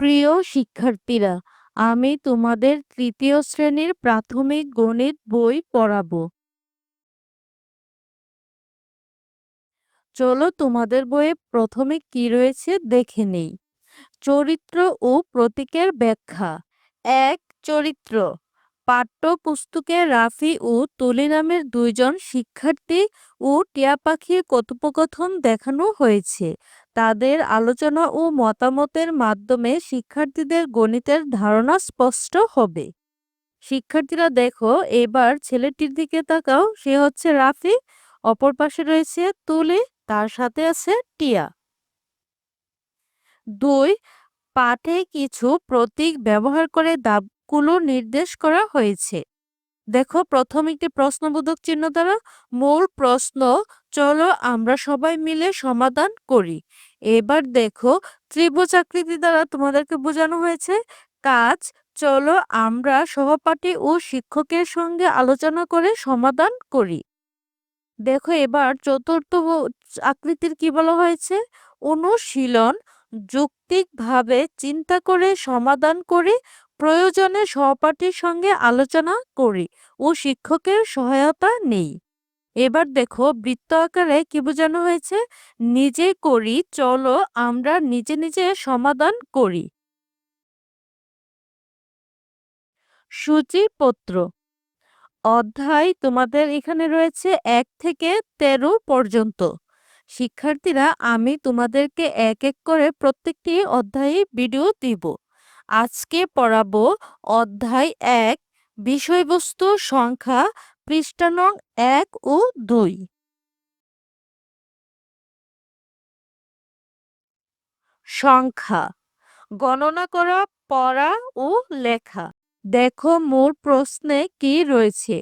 প্রিয় শিক্ষার্থীরা, আমি তোমাদের তৃতীয় শ্রেণির প্রাথমিক গণিত বই পড়াবো। চলো তোমাদের বইয়ে প্রথমে কি রয়েছে দেখে নেই। চরিত্র ও প্রতীকের ব্যাখ্যা। এক, চরিত্র। পাঠ্যপুস্তকে রাফি ও তুলি নামের দুইজন শিক্ষার্থী ও টিয়া পাখির কথোপকথন দেখানো হয়েছে। তাদের আলোচনা ও মতামতের মাধ্যমে শিক্ষার্থীদের গণিতের ধারণা স্পষ্ট হবে। শিক্ষার্থীরা, দেখো, এবার ছেলেটির দিকে তাকাও, সে হচ্ছে রাফি, অপর পাশে রয়েছে তুলি, তার সাথে আছে টিয়া। দুই, পাঠে কিছু প্রতীক ব্যবহার করে দাবগুলো নির্দেশ করা হয়েছে। দেখো, প্রথম একটি প্রশ্নবোধক চিহ্ন দ্বারা মূল প্রশ্ন চলো আমরা সবাই মিলে সমাধান করি। এবার দেখো ত্রিভুজ আকৃতি দ্বারা তোমাদেরকে বোঝানো হয়েছে। কাজ, চলো আমরা সহপাঠী ও শিক্ষকের সঙ্গে আলোচনা করে সমাধান করি। দেখো এবার চতুর্থ আকৃতির কি বলা হয়েছে? অনুশীলন, যৌক্তিকভাবে চিন্তা করে সমাধান করি প্রয়োজনে সহপাঠীর সঙ্গে আলোচনা করি ও শিক্ষকের সহায়তা নেই। এবার দেখো বৃত্ত আকারে কি বোঝানো হয়েছে? নিজে করি, চলো আমরা নিজে নিজে সমাধান করি। সূচিপত্র। অধ্যায় তোমাদের এখানে রয়েছে এক থেকে তেরো পর্যন্ত। শিক্ষার্থীরা, আমি তোমাদেরকে এক এক করে প্রত্যেকটি অধ্যায়ে ভিডিও দিব। আজকে পড়াবো অধ্যায় এক, বিষয়বস্তু সংখ্যা পৃষ্ঠা নং এক ও দুই। সংখ্যা, গণনা করা, পড়া ও লেখা। দেখো মোর প্রশ্নে কি রয়েছে,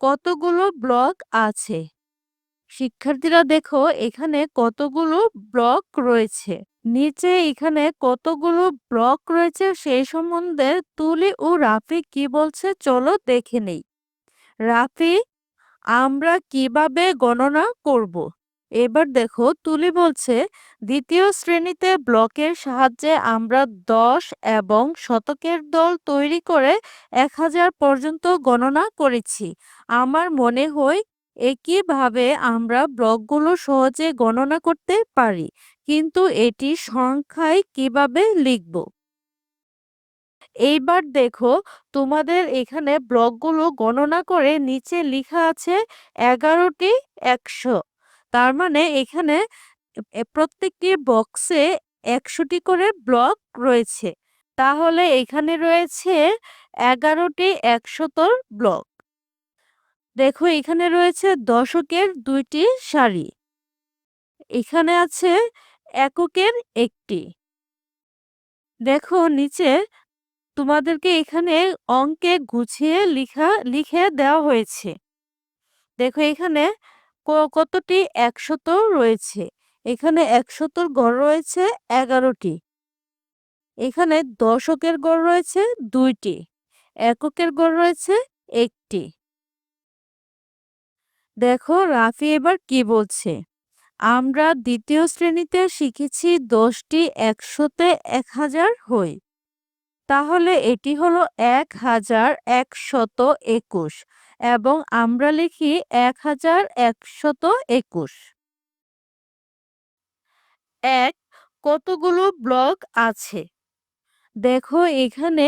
কতগুলো ব্লক আছে? শিক্ষার্থীরা দেখো এখানে কতগুলো ব্লক রয়েছে। নিচে এখানে কতগুলো ব্লক রয়েছে সেই সম্বন্ধে তুলি ও রাফি কি বলছে চলো দেখে নেই। রাফি আমরা কীভাবে গণনা করব। এবার দেখো, তুলি বলছে, দ্বিতীয় শ্রেণীতে ব্লকের সাহায্যে আমরা দশ এবং শতকের দল তৈরি করে এক হাজার পর্যন্ত গণনা করেছি আমার মনে হয় একইভাবে আমরা ব্লকগুলো সহজে গণনা করতে পারি, কিন্তু এটি সংখ্যায় কীভাবে লিখব এইবার দেখো তোমাদের এখানে ব্লকগুলো গণনা করে নিচে লিখা আছে এগারোটি একশো। তার মানে এখানে প্রত্যেকটি বক্সে একশোটি করে ব্লক রয়েছে। তাহলে এখানে রয়েছে এগারোটি একশতর ব্লক। দেখো এখানে রয়েছে দশকের দুইটি সারি। এখানে আছে এককের একটি। দেখো নিচে তোমাদেরকে এখানে অঙ্কে গুছিয়ে লিখা, লিখে দেওয়া হয়েছে। দেখো এখানে কতটি? একশত রয়েছে। এখানে একশতর গড় রয়েছে এগারোটি। এখানে দশকের গড় রয়েছে দুইটি। এককের গড় রয়েছে একটি। দেখো রাফি এবার কি বলছে? আমরা দ্বিতীয় শ্রেণীতে শিখেছি দশটি একশোতে এক হাজার হই। তাহলে এটি হলো এক হাজার একশত একুশ এবং আমরা লিখি এক হাজার একশত একুশ। এক, কতগুলো ব্লক আছে? দেখো এখানে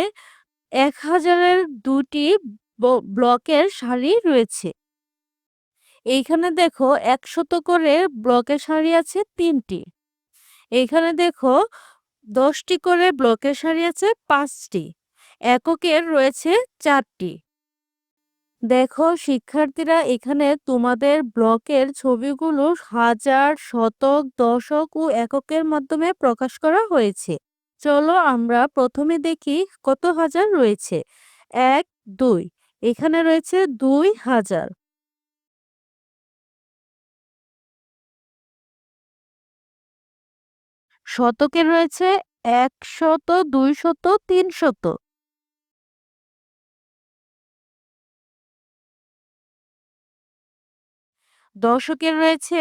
এক হাজারের দুটি ব্লকের সারি রয়েছে। এইখানে দেখো একশত করে ব্লকের সারি আছে তিনটি। এখানে দেখো দশটি করে ব্লকের সারি আছে পাঁচটি। এককের রয়েছে চারটি। দেখো, শিক্ষার্থীরা এখানে তোমাদের ব্লকের ছবিগুলো হাজার, শতক, দশক ও এককের মাধ্যমে প্রকাশ করা হয়েছে। চলো আমরা প্রথমে দেখি কত হাজার রয়েছে। এক, দুই, এখানে রয়েছে দুই হাজার। শতকে রয়েছে একশত, দুইশত, তিনশত। দশকে রয়েছে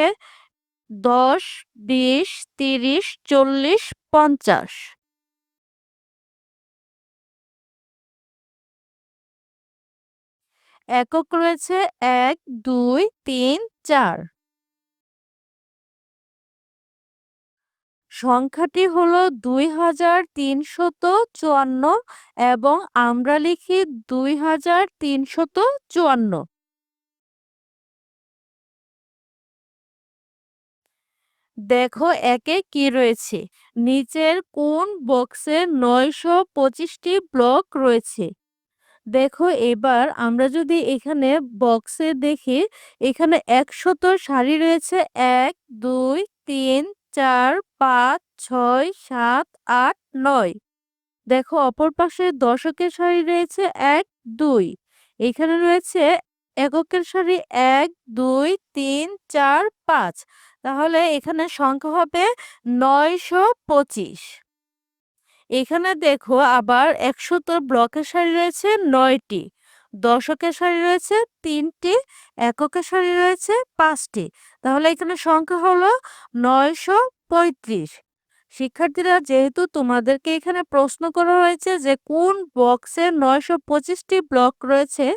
দশ, বিশ, তিরিশ, চল্লিশ, পঞ্চাশ। একক রয়েছে এক, দুই, তিন, চার। সংখ্যাটি হলো দুই হাজার তিনশত চুয়ান্ন এবং আমরা লিখি দুই হাজার তিনশত চুয়ান্ন। দেখো একে কি রয়েছে? নিচের কোন বক্সে নয়শো পঁচিশটি ব্লক রয়েছে? দেখো এবার আমরা যদি এখানে বক্সে দেখি, এখানে একশত সারি রয়েছে, এক, দুই, তিন চার, পাঁচ, ছয়, সাত, আট, নয়। দেখো, অপর পাশে দশকের সারি রয়েছে এক, দুই। এখানে রয়েছে এককের সারি এক, দুই, তিন, চার, পাঁচ। তাহলে এখানে সংখ্যা হবে নয়শো পঁচিশ। এখানে দেখো আবার একশত ব্লকের সারি রয়েছে নয়টি। দশকের সারি রয়েছে, তিনটি, এককের সারি রয়েছে, পাঁচটি। তাহলে এখানে সংখ্যা হলো নয়শো পঁয়ত্রিশ। শিক্ষার্থীরা, যেহেতু তোমাদেরকে এখানে প্রশ্ন করা হয়েছে যে কোন বক্সে নয়শো পঁচিশটি ব্লক রয়েছে,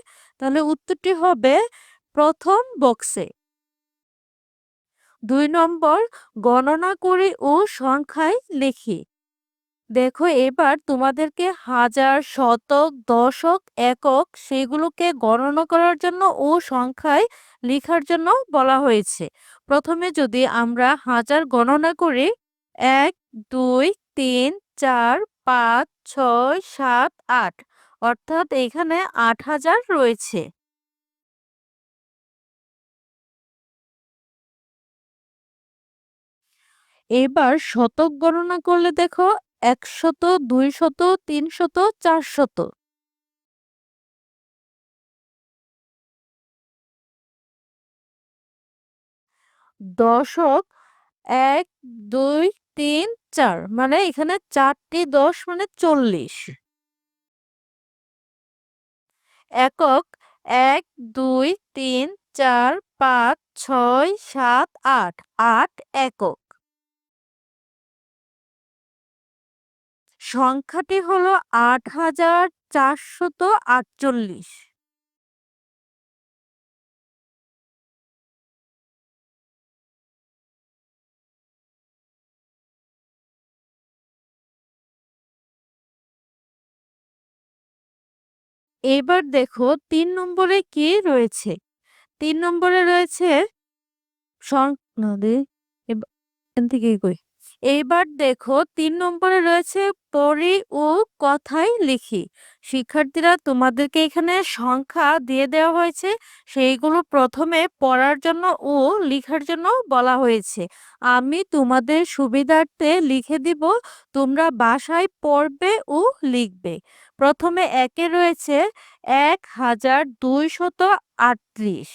তাহলে উত্তরটি হবে প্রথম বক্সে। দুই নম্বর, গণনা করি ও সংখ্যায় লিখি। দেখো এবার তোমাদেরকে হাজার, শতক, দশক, একক সেগুলোকে গণনা করার জন্য ও সংখ্যায় লেখার জন্য বলা হয়েছে। প্রথমে যদি আমরা হাজার গণনা করি, এক, দুই, তিন, চার, পাঁচ, ছয়, সাত, আট, অর্থাৎ এখানে আট হাজার রয়েছে। এবার শতক গণনা করলে দেখো একশত, দুইশত, তিনশত, চারশত। দশক, এক, দুই, তিন, চার মানে এখানে চারটি দশ মানে চল্লিশ। একক, এক, দুই, তিন, চার, পাঁচ, ছয়, সাত, আট আট, একক। সংখ্যাটি হলো আট হাজার চারশত আটচল্লিশ। এবার দেখো তিন নম্বরে কি রয়েছে? তিন নম্বরে রয়েছে এখান থেকে কই এইবার দেখো তিন নম্বরে রয়েছে পড়ি ও কথাই লিখি। শিক্ষার্থীরা তোমাদেরকে এখানে সংখ্যা দিয়ে দেওয়া হয়েছে। সেইগুলো প্রথমে পড়ার জন্য ও লিখার জন্য বলা হয়েছে। আমি তোমাদের সুবিধার্থে লিখে দিব, তোমরা বাসায় পড়বে ও লিখবে। প্রথমে একে রয়েছে এক হাজার দুইশত আটত্রিশ,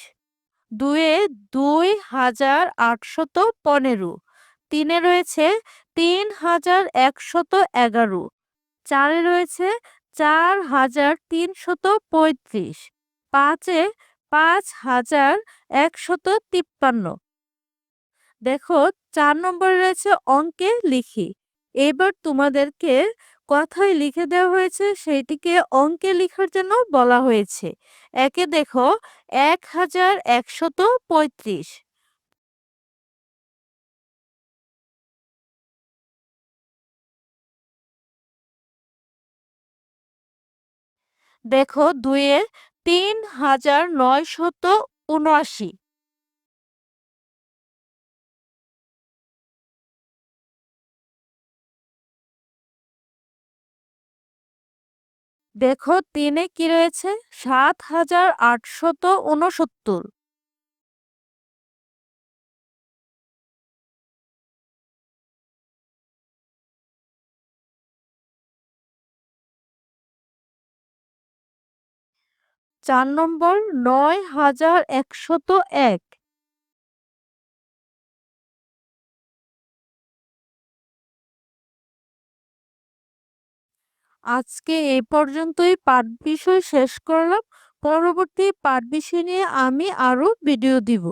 দুয়ে দুই হাজার আটশত পনেরো। তিনে রয়েছে তিন হাজার একশত এগারো, চারে রয়েছে চার হাজার তিনশত পঁয়ত্রিশ, পাঁচে পাঁচ হাজার একশত তিপ্পান্ন। দেখো, চার নম্বরে রয়েছে অঙ্কে লিখি। এবার তোমাদেরকে কথায় লিখে দেওয়া হয়েছে, সেইটিকে অঙ্কে লিখার জন্য বলা হয়েছে। একে দেখো এক হাজার একশত পঁয়ত্রিশ। দেখো দুইয়ের তিন হাজার নয়শত উনআশি। দেখো তিনে কি রয়েছে? সাত হাজার আটশত উনসত্তর। চার নম্বর নয় হাজার একশত এক। আজকে এই পর্যন্তই পাঠ বিষয় শেষ করলাম। পরবর্তী পাঠ বিষয় নিয়ে আমি আরও ভিডিও দিব।